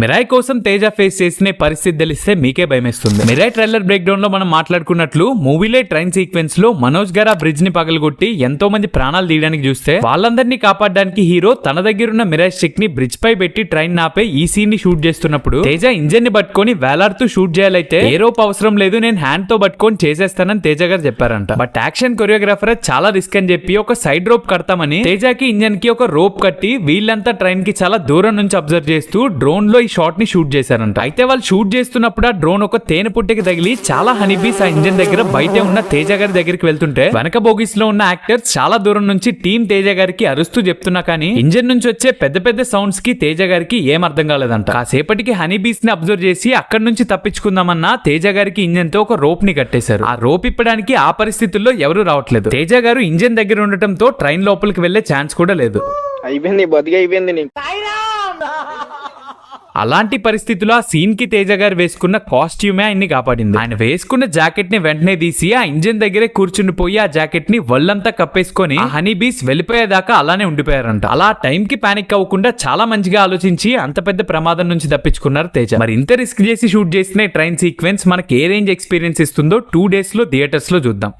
Mirai కోసం Teja face చేసిన పరిస్థితి తెలిస్తే మీకే భయమేస్తుంది. మిరాయ్ ట్రైలర్ బ్రేక్ డౌన్లో మనం మాట్లాడుకున్నట్లు మూవీలే ట్రైన్ సీక్వెన్స్లో మనోజ్ గారు ఆ బ్రిడ్జ్ని పగలగొట్టి ఎంతో మంది ప్రాణాలు తీయడానికి చూస్తే వాళ్ళందరినీ కాపాడడానికి హీరో తన దగ్గర ఉన్న మిరాయ్ స్టిక్ని బ్రిడ్జ్ పై పెట్టి ట్రైన్ నాపే ఈ సీన్ని షూట్ చేస్తున్నప్పుడు తేజ ఇంజన్ని పట్టుకొని వేలాడుతూ షూట్ చేయాలైతే ఏ రోప్ అవసరం లేదు నేను హ్యాండ్తో పట్టుకొని చేసేస్తానని తేజ గారు చెప్పారంట. బట్ యాక్షన్ కొరియోగ్రాఫర్ చాలా రిస్క్ అని చెప్పి ఒక సైడ్ రోప్ కడతామని తేజకి ఇంజన్కి ఒక రోప్ కట్టి వీళ్ళంతా ట్రైన్కి చాలా దూరం నుంచి అబ్జర్వ్ చేస్తూ డ్రోన్లో షాట్ని షూట్ చేశారంట. అయితే వాళ్ళు షూట్ చేస్తున్నప్పుడు ఆ డ్రోన్ ఒక తేనె పుట్టకి తగిలి చాలా హనీబీస్ ఆ ఇంజన్ దగ్గర బయటే ఉన్న తేజ గారి దగ్గరికి వెళ్తుంటే వెనక బోగిస్లో ఉన్న యాక్టర్స్ చాలా దూరం నుంచి టీం తేజ గారికి అరుస్తూ చెప్తున్నా కానీ ఇంజన్ నుంచి వచ్చే పెద్ద పెద్ద సౌండ్స్కి తేజ గారికి ఏం అర్థం కాలేదంట. కాసేపటికి హనీబీస్ని అబ్జర్వ్ చేసి అక్కడి నుంచి తప్పించుకుందామన్నా తేజ గారికి ఇంజన్తో ఒక రోప్ని కట్టేశారు. ఆ రోప్ ఇప్పడానికి ఆ పరిస్థితుల్లో ఎవరు రావట్లేదు. తేజ గారు ఇంజన్ దగ్గర ఉండటంతో ట్రైన్ లోపలికి వెళ్ళే ఛాన్స్ కూడా లేదు. అయిపోయింది బతికి అయిపోయింది అలాంటి పరిస్థితుల్లో ఆ సీన్కి తేజ గారు వేసుకున్న కాస్ట్యూమే ఆయన్ని కాపాడింది. ఆయన వేసుకున్న జాకెట్ని వెంటనే తీసి ఆ ఇంజిన్ దగ్గరే కూర్చుండిపోయి ఆ జాకెట్ని ఒళ్ళంతా కప్పేసుకొని హనీ బీస్ వెళ్ళిపోయేదాకా అలానే ఉండిపోయారంట. అలా టైం కి పానిక్ అవ్వకుండా చాలా మంచిగా ఆలోచించి అంత పెద్ద ప్రమాదం నుంచి తప్పించుకున్నారు తేజ. మరి ఇంత రిస్క్ చేసి షూట్ చేసిన ట్రైన్ సీక్వెన్స్ మనకి ఏ రేంజ్ ఎక్స్పీరియన్స్ ఇస్తుందో టూ డేస్లో థియేటర్స్లో చూద్దాం.